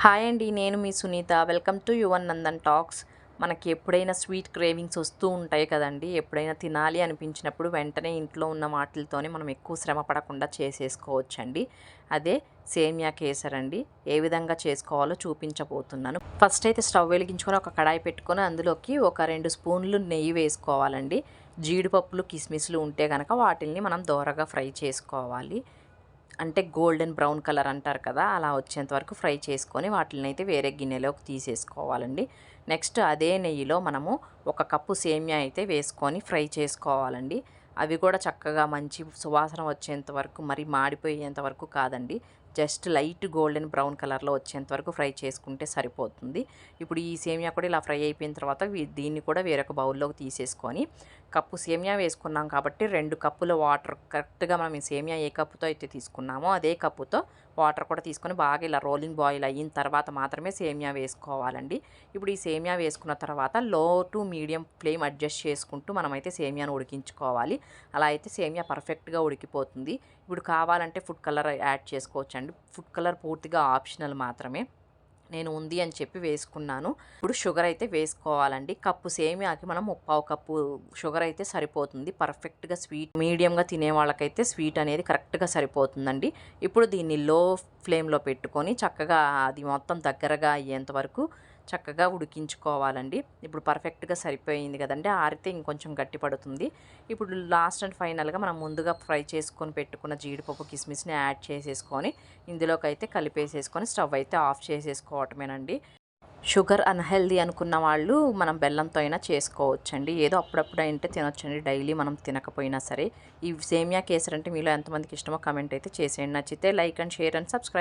Hi అండి నేను మీ Sunitha. Welcome to Yuvan Nandan talks. మనకి ఎప్పుడైనా స్వీట్ క్రేవింగ్స్ వస్తూ ఉంటాయి కదండి ఎప్పుడైనా తినాలి అనిపించినప్పుడు వెంటనే ఇంట్లో ఉన్న వాటిలతోనే మనం ఎక్కువ శ్రమ పడకుండా చేసేసుకోవచ్చండి. అదే సేమియా కేసర్ అండి ఏ విధంగా చేసుకోవాలో చూపించబోతున్నాను. ఫస్ట్ అయితే స్టవ్ వెలిగించుకొని ఒక కడాయి పెట్టుకొని అందులోకి ఒక రెండు స్పూన్లు నెయ్యి వేసుకోవాలండి. జీడిపప్పులు కిస్మిస్లు ఉంటే కనుక వాటిల్ని మనం దోరగా ఫ్రై చేసుకోవాలి. అంటే గోల్డెన్ బ్రౌన్ కలర్ అంటారు కదా అలా వచ్చేంత వరకు ఫ్రై చేసుకొని వాటిని అయితే వేరే గిన్నెలోకి తీసేసుకోవాలండి. నెక్స్ట్ అదే నెయ్యిలో మనము ఒక కప్పు సేమియా అయితే వేసుకొని ఫ్రై చేసుకోవాలండి. అవి కూడా చక్కగా మంచి సువాసన వచ్చేంత వరకు మరి మాడిపోయేంత వరకు కాదండి. జస్ట్ లైట్ గోల్డెన్ బ్రౌన్ కలర్లో వచ్చేంత వరకు ఫ్రై చేసుకుంటే సరిపోతుంది. ఇప్పుడు ఈ సేమియా కూడా ఇలా ఫ్రై అయిపోయిన తర్వాత దీన్ని కూడా వేరొక బౌల్లోకి తీసేసుకొని కప్పు సేమియా వేసుకున్నాం కాబట్టి రెండు కప్పుల వాటర్ కరెక్ట్గా మనం ఈ సేమియా ఏ కప్పుతో అయితే తీసుకున్నామో అదే కప్పుతో వాటర్ కూడా తీసుకొని బాగా ఇలా రోలింగ్ బాయిల్ అయిన తర్వాత మాత్రమే సేమియా వేసుకోవాలండి. ఇప్పుడు ఈ సేమియా వేసుకున్న తర్వాత లో టు మీడియం ఫ్లేమ్ అడ్జస్ట్ చేసుకుంటూ మనమైతే సేమియాను ఉడికించుకోవాలి. అలా అయితే సేమియా పర్ఫెక్ట్గా ఉడికిపోతుంది. ఇప్పుడు కావాలంటే ఫుడ్ కలర్ యాడ్ చేసుకోవచ్చు అండి. ఫుడ్ కలర్ పూర్తిగా ఆప్షనల్ మాత్రమే. నేను ఉంది అని చెప్పి వేసుకున్నాను. ఇప్పుడు షుగర్ అయితే వేసుకోవాలండి. కప్పు సేమియాకి మనం ముప్పావు కప్పు షుగర్ అయితే సరిపోతుంది. పర్ఫెక్ట్గా స్వీట్ మీడియంగా తినే వాళ్ళకైతే స్వీట్ అనేది కరెక్ట్గా సరిపోతుందండి. ఇప్పుడు దీన్ని లో ఫ్లేమ్లో పెట్టుకొని చక్కగా అది మొత్తం దగ్గరగా అయ్యేంత వరకు చక్కగా ఉడికించుకోవాలండి. ఇప్పుడు పర్ఫెక్ట్గా సరిపోయింది కదండి ఆరితే ఇంకొంచెం గట్టి పడుతుంది. ఇప్పుడు లాస్ట్ అండ్ ఫైనల్గా మనం ముందుగా ఫ్రై చేసుకొని పెట్టుకున్న జీడిపప్పు కిస్మిస్ని యాడ్ చేసేసుకొని ఇందులోకి అయితే కలిపేసేసుకొని స్టవ్ అయితే ఆఫ్ చేసేసుకోవటమేనండి. షుగర్ అన్హెల్దీ అనుకున్న వాళ్ళు మనం బెల్లంతో అయినా చేసుకోవచ్చండి. ఏదో అప్పుడప్పుడు అంటే తినొచ్చండి. డైలీ మనం తినకపోయినా సరే. ఈ సేమియా కేసర్ అంటే మీలో ఎంతమందికి ఇష్టమో కమెంట్ అయితే చేసేయండి. నచ్చితే like and share and subscribe.